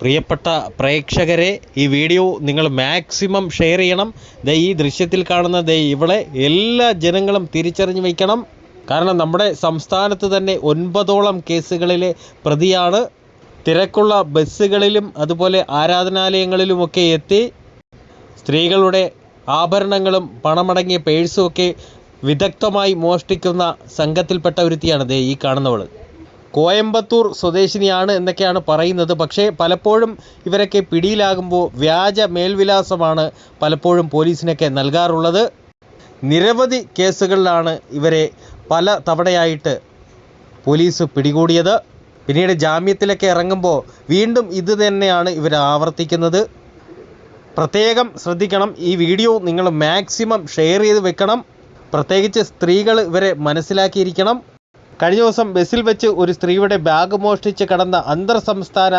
പ്രിയപ്പെട്ട പ്രേക്ഷകരെ ഈ വീഡിയോ നിങ്ങൾ മാക്സിമം ഷെയർ ചെയ്യണം. ദേ ഈ ദൃശ്യത്തിൽ കാണുന്ന ദേ ഇവളെ എല്ലാ ജനങ്ങളും തിരിച്ചറിഞ്ഞ് വയ്ക്കണം. കാരണം നമ്മുടെ സംസ്ഥാനത്ത് തന്നെ ഒൻപതോളം കേസുകളിലെ പ്രതിയാണ്. തിരക്കുള്ള ബസ്സുകളിലും അതുപോലെ ആരാധനാലയങ്ങളിലുമൊക്കെ എത്തി. സ്ത്രീകളുടെ ആഭരണങ്ങളും പണമടങ്ങിയ പേഴ്സും ഒക്കെ വിദഗ്ധമായി മോഷ്ടിക്കുന്ന സംഘത്തിൽപ്പെട്ട ഒരുത്തിയാണ് ദേ ഈ കാണുന്നവൾ കോയമ്പത്തൂർ സ്വദേശിനിയാണ് എന്നൊക്കെയാണ് പറയുന്നത്. പക്ഷേ പലപ്പോഴും ഇവരൊക്കെ പിടിയിലാകുമ്പോൾ വ്യാജ മേൽവിലാസമാണ് പലപ്പോഴും പോലീസിനൊക്കെ നൽകാറുള്ളത്. നിരവധി കേസുകളിലാണ് ഇവരെ പല തവണയായിട്ട് പോലീസ് പിടികൂടിയത്. പിന്നീട് ജാമ്യത്തിലൊക്കെ ഇറങ്ങുമ്പോൾ വീണ്ടും ഇത് തന്നെയാണ് ഇവർ ആവർത്തിക്കുന്നത്. പ്രത്യേകം ശ്രദ്ധിക്കണം. ഈ വീഡിയോ നിങ്ങൾ മാക്സിമം ഷെയർ ചെയ്ത് വെക്കണം. പ്രത്യേകിച്ച് സ്ത്രീകൾ ഇവരെ മനസ്സിലാക്കിയിരിക്കണം. കഴിഞ്ഞ ദിവസം ബസ്സിൽ വെച്ച് ഒരു സ്ത്രീയുടെ ബാഗ് മോഷ്ടിച്ച് കടന്ന അന്തർ സംസ്ഥാന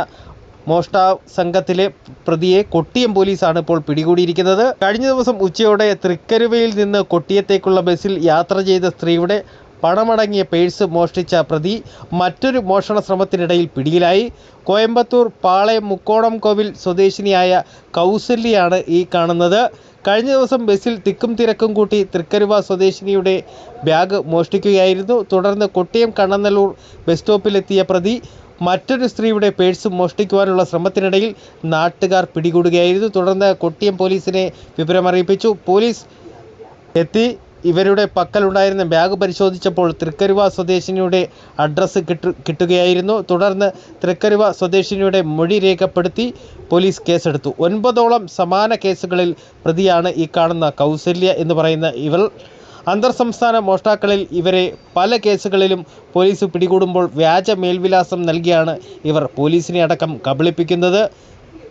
മോഷ്ടാ സംഘത്തിലെ പ്രതിയെ കൊട്ടിയം പോലീസാണ് ഇപ്പോൾ പിടികൂടിയിരിക്കുന്നത്. കഴിഞ്ഞ ദിവസം ഉച്ചയോടെ തൃക്കരുവയിൽ നിന്ന് കൊട്ടിയത്തേക്കുള്ള ബസ്സിൽ യാത്ര ചെയ്ത സ്ത്രീയുടെ പണമടങ്ങിയ പേഴ്സ് മോഷ്ടിച്ച പ്രതി മറ്റൊരു മോഷണ ശ്രമത്തിനിടയിൽ പിടിയിലായി. കോയമ്പത്തൂർ പാളയം മുക്കോണം കോവിൽ സ്വദേശിനിയായ കൗസല്യാണ് ഈ കാണുന്നത്. കഴിഞ്ഞ ദിവസം ബസ്സിൽ തിക്കും തിരക്കും കൂട്ടി തൃക്കരുവ സ്വദേശിനിയുടെ ബാഗ് മോഷ്ടിക്കുകയായിരുന്നു. തുടർന്ന് കൊട്ടിയം കണ്ണനല്ലൂർ ബസ് സ്റ്റോപ്പിലെത്തിയ പ്രതി മറ്റൊരു സ്ത്രീയുടെ പേഴ്സ് മോഷ്ടിക്കുവാനുള്ള ശ്രമത്തിനിടയിൽ നാട്ടുകാർ പിടികൂടുകയായിരുന്നു. തുടർന്ന് കൊട്ടിയം പോലീസിനെ വിവരമറിയിപ്പിച്ചു. പോലീസ് എത്തി. ഇവരുടെ പക്കലുണ്ടായിരുന്ന ബാഗ് പരിശോധിച്ചപ്പോൾ തൃക്കരുവ സ്വദേശിനിയുടെ അഡ്രസ്സ് കിട്ടു കിട്ടുകയായിരുന്നു. തുടർന്ന് തൃക്കരുവ സ്വദേശിനിയുടെ മൊഴി രേഖപ്പെടുത്തി പോലീസ് കേസെടുത്തു. ഒൻപതോളം സമാന കേസുകളിൽ പ്രതിയാണ് ഈ കാണുന്ന കൗസല്യ എന്ന് പറയുന്ന ഇവർ അന്തർ സംസ്ഥാന മോഷ്ടാക്കളിൽ ഇവരെ പല കേസുകളിലും പോലീസ് പിടികൂടുമ്പോൾ വ്യാജ മേൽവിലാസം നൽകിയാണ് ഇവർ പോലീസിനെ അടക്കം കബളിപ്പിക്കുന്നത്.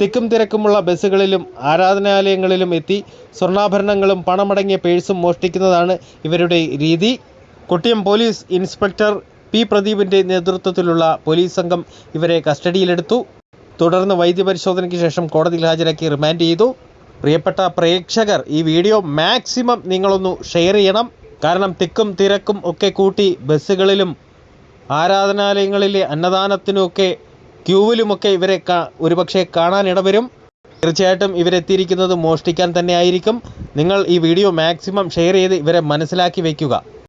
തിക്കും തിരക്കുമുള്ള ബസ്സുകളിലും ആരാധനാലയങ്ങളിലും എത്തി സ്വർണാഭരണങ്ങളും പണമടങ്ങിയ പേഴ്സും മോഷ്ടിക്കുന്നതാണ് ഇവരുടെ രീതി. കൊട്ടിയം പോലീസ് ഇൻസ്പെക്ടർ പി പ്രദീപിന്റെ നേതൃത്വത്തിലുള്ള പോലീസ് സംഘം ഇവരെ കസ്റ്റഡിയിലെടുത്തു. തുടർന്ന് വൈദ്യപരിശോധനയ്ക്ക് ശേഷം കോടതിയിൽ ഹാജരാക്കി റിമാൻഡ് ചെയ്തു. പ്രിയപ്പെട്ട പ്രേക്ഷകർ ഈ വീഡിയോ മാക്സിമം നിങ്ങളൊന്ന് ഷെയർ ചെയ്യണം. കാരണം തിക്കും തിരക്കും ഒക്കെ കൂട്ടി ബസ്സുകളിലും ആരാധനാലയങ്ങളിലെ അന്നദാനത്തിനുമൊക്കെ ക്യൂവിലുമൊക്കെ ഇവരെ ഒരുപക്ഷെ കാണാൻ ഇടവരും. തീർച്ചയായിട്ടും ഇവരെത്തിയിരിക്കുന്നത് മോഷ്ടിക്കാൻ തന്നെയായിരിക്കും നിങ്ങൾ ഈ വീഡിയോ മാക്സിമം ഷെയർ ചെയ്ത് ഇവരെ മനസ്സിലാക്കി വയ്ക്കുക.